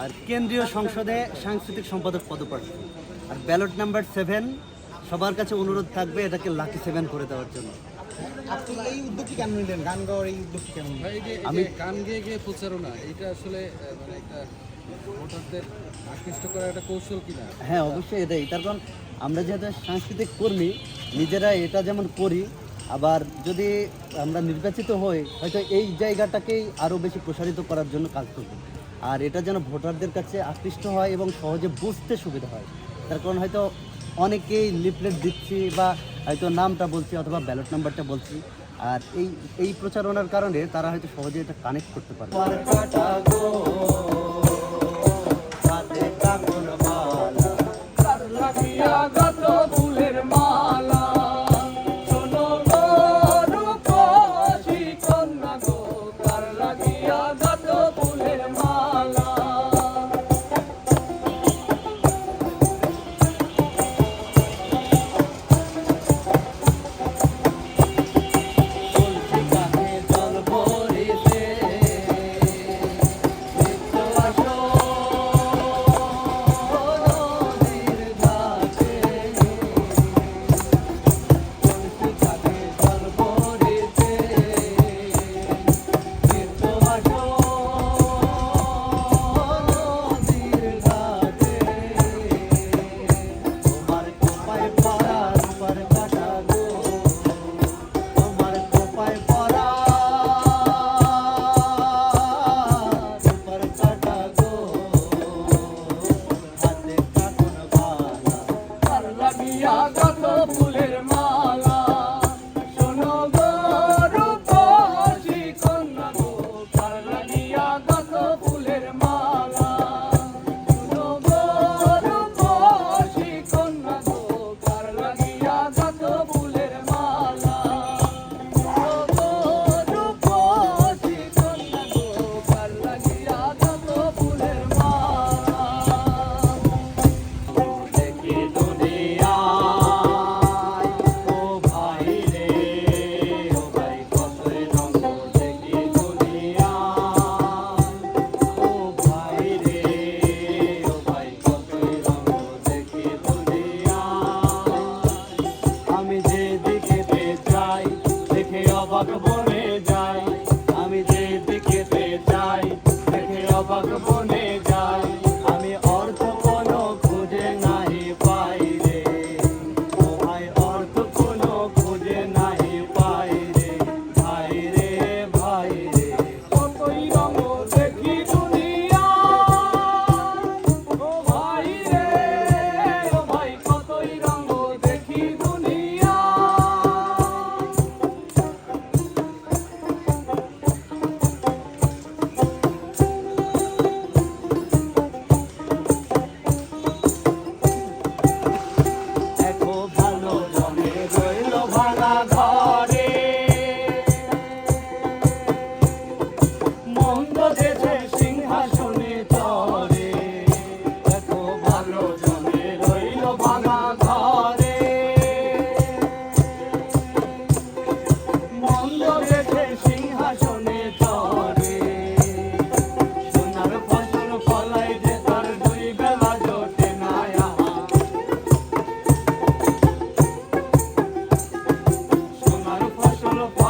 আর কেন্দ্রীয় সংসদে সাংস্কৃতিক সম্পাদক পদপ্রার্থী। আর ব্যালট নাম্বার সেভেন সবার কাছে অনুরোধ থাকবে এটাকে লাকি সেভেন করে দেওয়ার জন্য। আপনি এই উদ্যোগটি কেন নিলেন? গান গাওয়ার এই উদ্যোগটি কেন নিলেন? ভাই এই যে আমি- আমি গান গেয়ে গিয়ে প্রচারণা এটা আসলে মানে একটা ভোটারদের আকৃষ্ট করার একটা কৌশল কিনা? হ্যাঁ অবশ্যই এটাই। তার কারণ আমরা যেহেতু সাংস্কৃতিক কর্মী নিজেরা এটা যেমন করি আবার যদি আমরা নির্বাচিত হই হয়তো এই জায়গাটাকেই আরও বেশি প্রসারিত করার জন্য কাজ করব। আর এটা যেন ভোটারদের কাছে আকৃষ্ট হয় এবং সহজে বুঝতে সুবিধা হয়। তার কারণ হয়তো অনেকেই লিফলেট দিচ্ছি বা হয়তো নামটা বলছি অথবা ব্যালট নাম্বারটা বলছি। আর এই এই প্রচারণার কারণে তারা হয়তো সহজে এটা কানেক্ট করতে পারে